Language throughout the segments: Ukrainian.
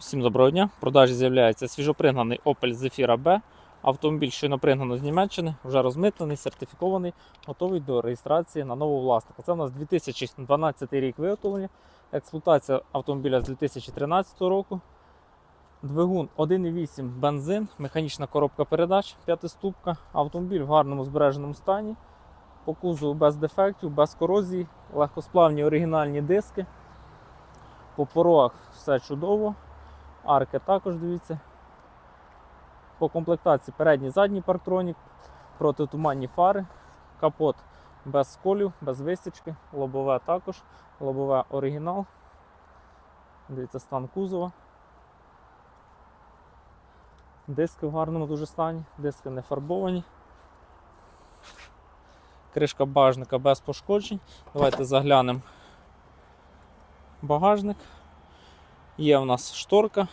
Всім доброго дня. В продажі з'являється свіжопригнаний Opel Zafira B. Автомобіль щойно пригнано з Німеччини, вже розмитнений, сертифікований, готовий до реєстрації на нового власника. Це у нас 2012 рік виготовлення, експлуатація автомобіля з 2013 року. Двигун 1,8 бензин, механічна коробка передач, п'ятиступка. Автомобіль в гарному збереженому стані. По кузову без дефектів, без корозії, легкосплавні оригінальні диски. По порогах все чудово. Арки також дивіться. По комплектації передній задній парктронік, протитуманні фари, капот без сколів, без висічки, лобове також, лобове оригінал. Дивіться стан кузова. Диски в гарному дуже стані, диски не фарбовані. Кришка багажника без пошкоджень. Давайте заглянемо багажник. Є в нас шторка,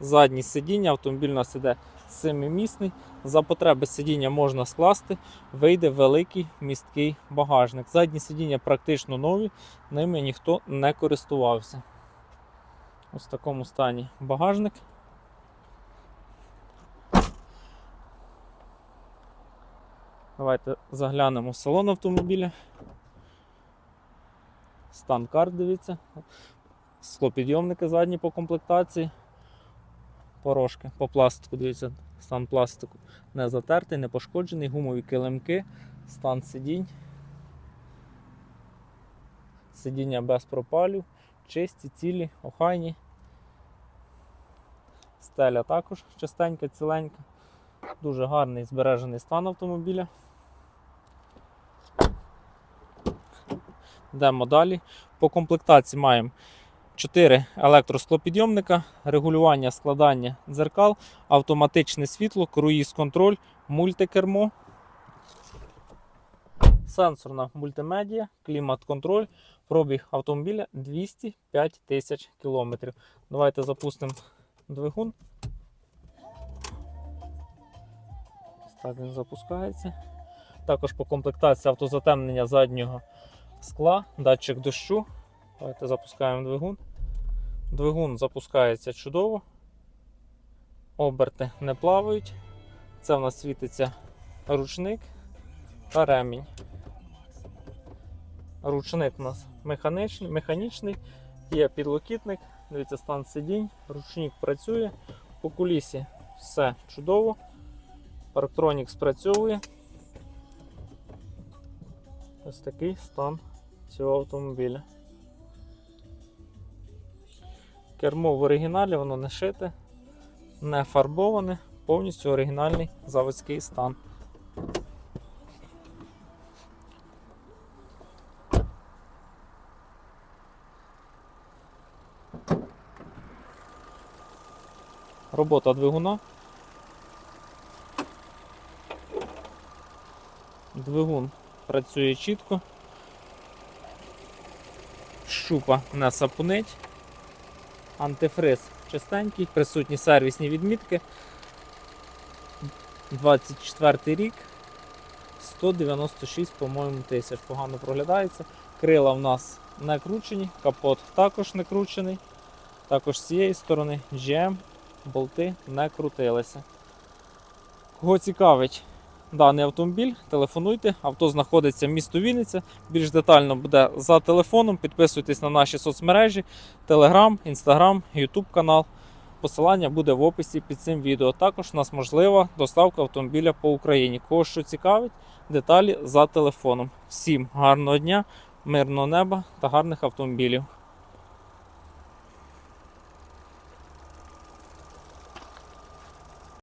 задні сидіння, автомобіль у нас іде семимісний. За потреби сидіння можна скласти, вийде великий місткий багажник. Задні сидіння практично нові, ними ніхто не користувався. Ось в такому стані багажник. Давайте заглянемо в салон автомобіля. Стан карт, дивіться. Склопідйомники задні по комплектації. Порошки по пластику, дивіться, стан пластику не затертий, не пошкоджений, гумові килимки, стан сидінь. Сидіння без пропалів, чисті, цілі, охайні. Стеля також чистенька, ціленька. Дуже гарний збережений стан автомобіля. Йдемо далі. По комплектації маємо 4 електросклопідйомника, регулювання складання дзеркал, автоматичне світло, круїз-контроль, мультикермо, сенсорна мультимедіа, клімат-контроль, пробіг автомобіля 205 тисяч кілометрів. Давайте запустимо двигун. Так він запускається. Також по комплектації автозатемнення заднього скла, датчик дощу. Давайте запускаємо двигун. Двигун запускається чудово. Оберти не плавають. Це в нас світиться ручник та ремінь. Ручник у нас механічний, механічний, є підлокітник, дивіться, стан сидінь, ручник працює, по кулісі все чудово. Парктронік спрацьовує. Ось такий стан цього автомобіля. Кермо в оригіналі, воно не шите, не фарбоване, повністю оригінальний заводський стан. Робота двигуна. Двигун працює чітко. Щупа не сапунить. Антифриз чистенький, присутні сервісні відмітки. 24 рік. 196, по-моєму, тисяч. Погано проглядається. Крила в нас не кручені, капот також не кручений. Також з цієї сторони GM, болти не крутилися. Кого цікавить даний автомобіль, телефонуйте. Авто знаходиться в місто Вінниця. Більш детально буде за телефоном. Підписуйтесь на наші соцмережі, Telegram, Instagram, YouTube канал. Посилання буде в описі під цим відео. Також у нас можлива доставка автомобіля по Україні. Кого що цікавить, деталі за телефоном. Всім гарного дня, мирного неба та гарних автомобілів.